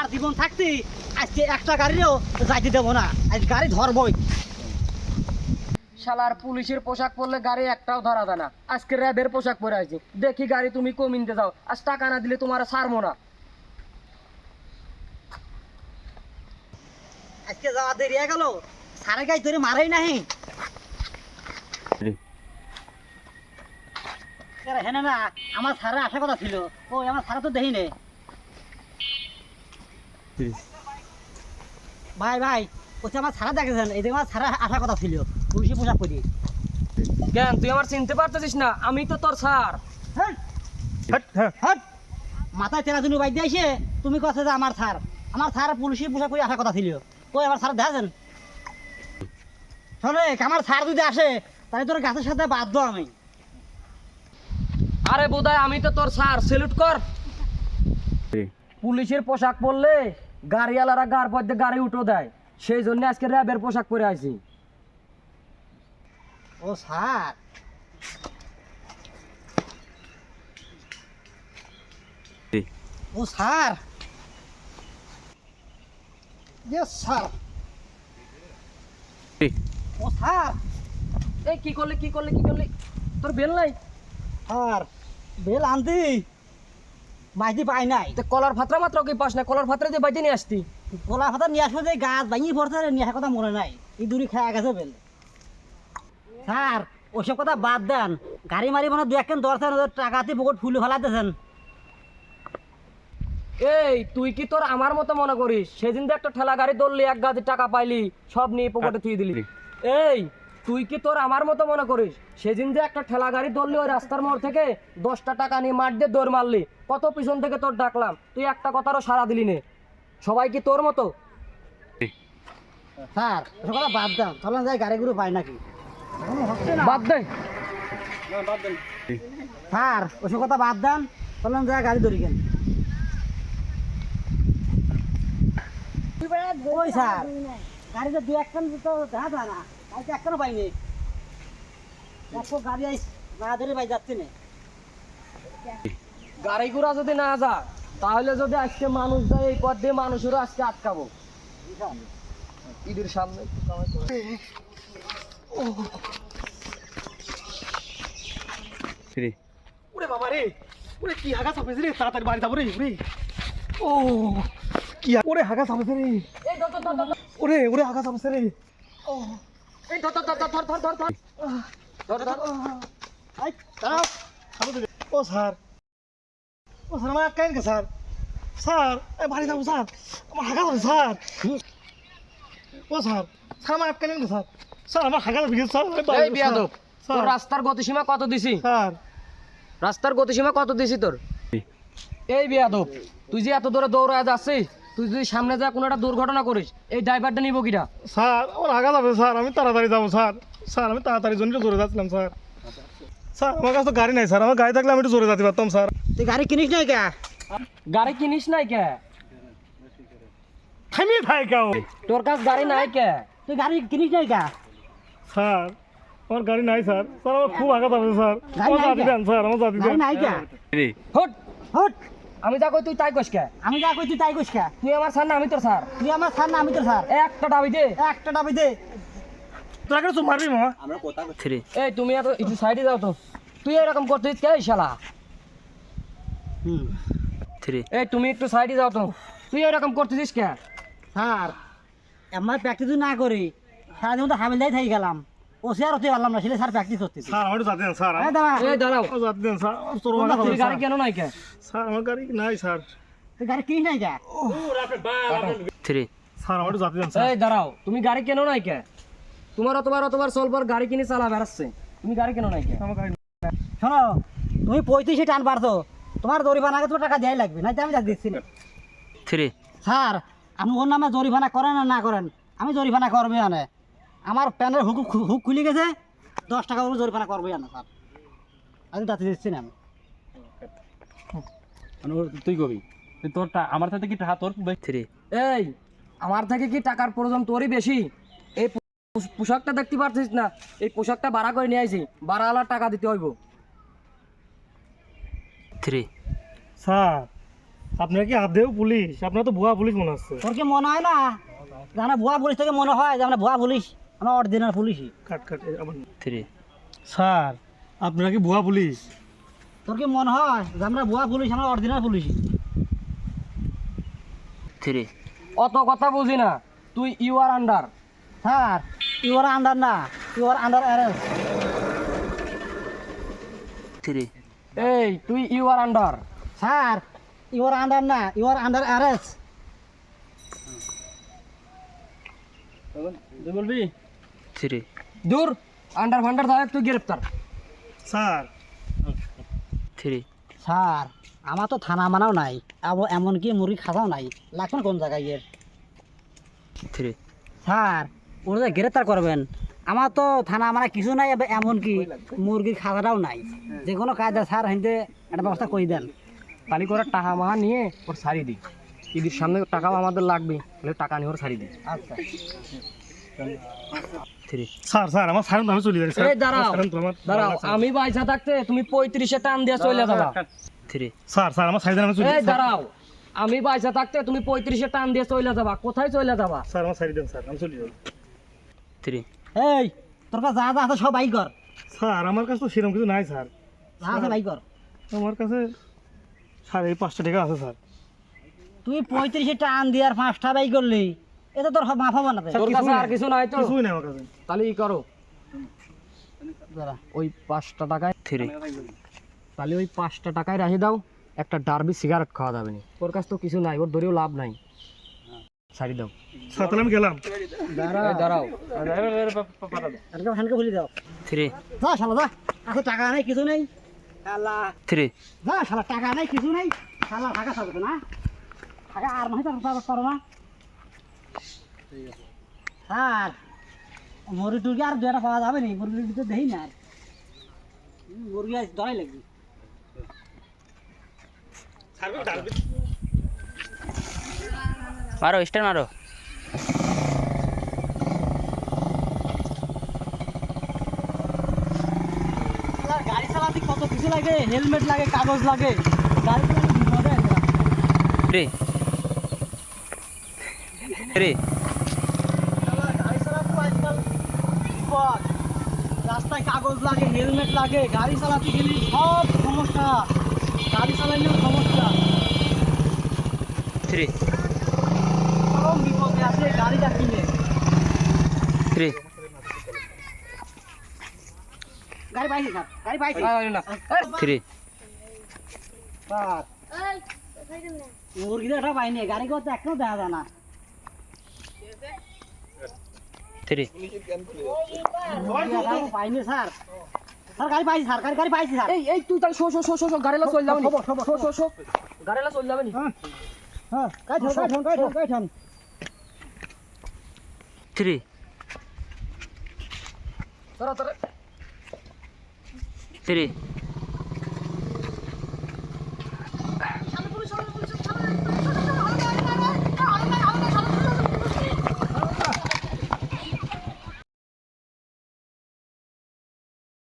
আমার জীবন থাকতে আজকে একটা গাড়িও যাইতে দেবো না। আজ গাড়ি ধরবই। শালার পুলিশের পোশাক পরলে গাড়ি একটাও ধরা দেয় না। আজকে র্যাবের পোশাক পরে আছি দেখি গাড়ি তুমি কমিনতে যাও। আজ টাকা না দিলে তোমার ছাড়বো না। আজকে যাওয়া দেরি হয়ে গেল। সারে গাছ ধরে মারাই নাহি। হ্যাঁ না আমার সারা আসার কথা ছিল। ও আমার সারা তো দেখি ভাই ভাই বলছে আমার সারা দেখেছেন? এই যে আমার সারা আসার কথা ছিল। পুলিশি পোশাক পরি। কেন তুই আমার চিনতে পারতেছিস না? আমি তো তোর স্যার। মাথায় তেরা দিন বাইক দিয়ে তুমি কথা যে আমার স্যার। আমার স্যার পুলিশি পোশাক পরে আসার কথা ছিল। কই আমার স্যার দেখেছেন? শোনে আমার স্যার যদি আসে তাহলে তোর গাছের সাথে বাধ্য আমি। আরে বোধহয় আমি তো তোর স্যার। সেলুট কর। পুলিশের পোশাক পরলে গাড়িওয়ালারা গার পথে গাড়ি উঠো দেয়। সেই জন্য আজকে র্যাবের পোশাক পরে আছি ও স্যার। ও স্যার। ইয়েস স্যার ও স্যার। এই কি করলে কি করলে কি করলে? তোর বেল নাই? স্যার বেল আনতি মাইতি পাই নাই। তো কলার ফাতরা মাত্র কি পাস না কলার ফাতরা দিয়ে বাইতে নিয়ে আসতি? কলার ফাতা নিয়ে আসবে যে গাছ ভাঙিয়ে পড়ছে নিয়ে আসার কথা মনে নাই। এই দূরে খেয়ে গেছে বেল। স্যার ওসব কথা বাদ দেন। গাড়ি মারি মানে দু একখান দরকার টাকাতে পকেট ফুলে ফেলাতেছেন এই তুই কি তোর আমার মতো মনে করিস সেদিন তো একটা ঠেলা গাড়ি ধরলি এক গাড়ি টাকা পাইলি সব নিয়ে পকেটে থুয়ে দিলি। এই তুই কি তোর আমার মতো মনে করিস? সেদিন যে একটা ঠেলা গাড়ি ধরলি ওই রাস্তার মোড় থেকে দশটা টাকা নিয়ে মাঠ দিয়ে দৌড় মারলি কত পিছন থেকে তোর ডাকলাম তুই একটা কথারও সারা দিলি নে। সবাই কি তোর মতো? স্যার কথা বাদ দেন চলেন যাই গাড়িগুলো পাই নাকি? বাদ দে। স্যার ওসব কথা বাদ দেন চলেন যাই গাড়ি ধরি কেন? ওই স্যার গাড়িতে দু একখান তো দেখা যায় পাইনি। দেখো গাড়ি আইস না ধরে পাই যাচ্ছে না। গাড়ি ঘোড়া যদি না যা তাহলে যদি আজকে মানুষ যায় এই পথ দিয়ে মানুষেরও আজকে আটকাবো। ঈদের সামনে একটু কামাই করে। ওরে বাবা রে ওরে কি হাগা চাপেছে রে? তাড়াতাড়ি বাড়ি যাব রে ওরে ও কি হা- ওরে হাগা চাপেছে রে। ওরে ওরে হাগা চাপেছে রে। এই ধর, ধর, ধর, ধর, ধর, ধর, ধর, ধর। ধর, ধর। আই, দাঁড়াও। ও স্যার। ও স্যার আমার কেন কে স্যার। স্যার এ বাড়ি যাব স্যার। আমার হাগা যাবে স্যার। ও স্যার স্যার আমার কেন কে স্যার। স্যার আমার হাগা যাবে স্যার। এই বিয়াদব তোর রাস্তার গতিসীমা কত দিছি? স্যার। রাস্তার গতিসীমা কত দিছি তোর? এই বিয়াদব তুই যে এত দূরে দৌড়ায় যাচ্ছিস তুই যদি সামনে যা কোনো একটা দুর্ঘটনা করিস এই ড্রাইভারটা নিব কিরা স্যার আমার হাগা যাবে স্যার। আমি তাড়াতাড়ি যাব স্যার। স্যার আমি তাড়াতাড়ি জন্য জোরে যাচ্ছিলাম স্যার। স্যার আমার কাছে তো গাড়ি নাই স্যার। আমার গাড়ি থাকলে আমি একটু জোরে যেতে পারতাম স্যার। তুই গাড়ি কিনিস নাই কে? গাড়ি কিনিস নাই কে? থামিয়ে থাকে কেউ। তোর কাছে গাড়ি নাই কে? তুই গাড়ি কিনিস নাই কে? স্যার আমার গাড়ি নাই স্যার। স্যার আমার খুব আঘাত আছে স্যার। আমার জাতি দেন স্যার। আমার জাতি দেন। নাই কে? হট। হট। আমি যা কই তুই তাই কইস কে? আমি যা কই তুই তাই কইস কে? তুই আমার স্যার না আমি তোর স্যার। তুই আমার স্যার না আমি তোর স্যার। একটা দাবি দে। একটা ডাবি দে। তোর আগে তো মারবি মামা। এই তুমি এত একটু সাইডে যাও তো। তুই এরকম করছিস কে এই শালা? হুম। এই তুমি একটু সাইডে যাও তো। তুই এরকম করতেছিস কে? স্যার আমার প্র্যাকটিস না করি সারাদিন তো হাবিলদাই থাকি গেলাম। ও সে আর হতে পারলাম না সেটা স্যার প্র্যাকটিস করতে স্যার আমার দেন স্যার হ্যাঁ দাঁড়া এই দাঁড়াও। আমার দেন স্যার আমার তোর তুই গাড়ি কেন নাই কে? স্যার আমার গাড়ি নাই স্যার তুই গাড়ি নাই কে? স্যার আমার একটু জাতি দেন স্যার এই দাঁড়াও তুমি গাড়ি কেন নাই কে? তোমার অতবার অতবার গাড়ি কিনে চালা বেড়াচ্ছে। তুমি গাড়ি কেন নাই কে? আমার গাড়ি শোনো তুমি পঁয়ত্রিশে টান পারছ। তোমার জরিমানাকে তোমার টাকা দেওয়াই লাগবে না আমি যা দিচ্ছি না। স্যার আপনি ওর নামে জরিমানা করেন আর না করেন আমি জরিমানা করবে আনে আমার প্যানের হুক হুক খুলে গেছে দশ টাকা করে জরিমানা করবে আনে স্যার। আমি তাতে দিচ্ছি না আমি। তুই কবি? তোর আমার সাথে কি টাকা তোর থ্রি। এই আমার থেকে কি টাকার প্রয়োজন তোরই বেশি? এই পোশাকটা দেখতে পারছিস না? এই পোশাকটা ভাড়া করে নিয়ে আইছি ভাড়াওয়ালার টাকা দিতে হইব। স্যার আপনার কি আদেও পুলিশ? আপনার তো ভুয়া পুলিশ মনে হচ্ছে। তোর কি মনে হয় না? আমরা ভুয়া পুলিশ থেকে মনে হয় যে আমরা ভুয়া পুলিশ? আমরা original পুলিশই। Cut cut three. Sir. আপনারা কি ভুয়া পুলিশ? তোর কি মনে হয় যে আমরা ভুয়া পুলিশ আমরা অরিজিনাল পুলিশই থ্রি। অত কথা বুঝি না। তুই you are under sir you are under না। You are under arrest three. এই তুই you are under sir you are under না। ইউ আর আন্ডার অ্যারেস্ট তুই থ্রি দূর আন্ডার ফান্ডার থাকে তুই গ্রেপ্তার। স্যার। থ্রি স্যার আমার তো থানা মানাও নাই আবার এমনকি মুরগি খাওয়াও নাই। লাগবে কোন জায়গায় এর? থ্রি স্যার ওরা যে গ্রেপ্তার করবেন আমার তো থানা মানে কিছু নাই এবার এমনকি মুরগির খাওয়াটাও নাই। যে কোনো কায়দা স্যার হিন্দে একটা ব্যবস্থা করে দেন। তালি করে টাকা মাহা নিয়ে ওর সারি দিই ঈদের সামনে টাকাও আমাদের লাগবে তাহলে টাকা নিয়ে ওর সারি দিই আচ্ছা। থ্রি স্যার স্যার আমার সারেন আমি চলে যাই স্যার। দাঁড়াও ছাড়েন তো আমার দাঁড়াও আমি পয়সা থাকতে তুমি পঁয়ত্রিশে টান দিয়ে চলে যাবা। থ্রি স্যার স্যার আমার সাইডে আমি চলে এই দাঁড়াও আমি পয়সা থাকতে তুমি পঁয়ত্রিশে টান দিয়ে চলে যাবা। কোথায় চলে যাবা? স্যার আমার সাইডে দেন স্যার আমি চলে যাই থ্রি এই তোর কাছে যা যা আছে সব বাই কর। স্যার আমার কাছে তো সেরকম কিছু নাই স্যার। যা আছে বাই কর। আমার কাছে সাড়ে পাঁচটা টাকা আছে স্যার। তুই পঁয়ত্রিশে টান দিয়ে আর পাঁচটা বাই করলি। এটা তোর মাফ হবে না তোর কাছে আর কিছু নাই তো? কিছুই নাই আমার কাছে। তাহলে ই করো। দাঁড়া। ওই পাঁচটা টাকায় থ্রি। তাহলে ওই পাঁচটা টাকায় রাখি দাও। একটা ডার্বি সিগারেট খাওয়া যাবে না। ওর কাছে তো কিছু নাই ওর ধরেও লাভ নাই। সারি দাও। আমি গেলাম। এই দাঁড়াও। হানকে ভুলি দাও। থ্রি। যা শালা যা। কাছে টাকা নাই কিছু নেই। শালা। থ্রি। যা শালা টাকা নাই কিছু নেই। শালা টাকা থাকবে না। টাকা আর মাসে টাকা পারো না। স্যার মুরগি টুরগি আর দুটা পাওয়া যাবে নি মুরগি টুরগি তো দেই না আর। মুরগি আজ ধরাই লাগবে। মারো স্টার মারো। গাড়ি চালাতে কত কিছু লাগে হেলমেট লাগে কাগজ লাগে। গাড়ি চালাতে বিপদে আছে। থ্রি থ্রি শালার গাড়ি চালাতে আজকাল বিপদ রাস্তায় কাগজ লাগে হেলমেট লাগে গাড়ি চালাতে গেলে সব সমস্যা। গাড়ি চালাইলেও সমস্যা। থ্রি চরম বিপদে আছে গাড়িটা কিনে। থ্রি গাড়ি পাইছি স্যার গাড়ি পাইছি। থ্রি স্যার পাইনি গাড়ি করতে একটাও দেখা যায় না। থ্রি। হ্যাঁ। থ্রি। তোরা তোরা থ্রি।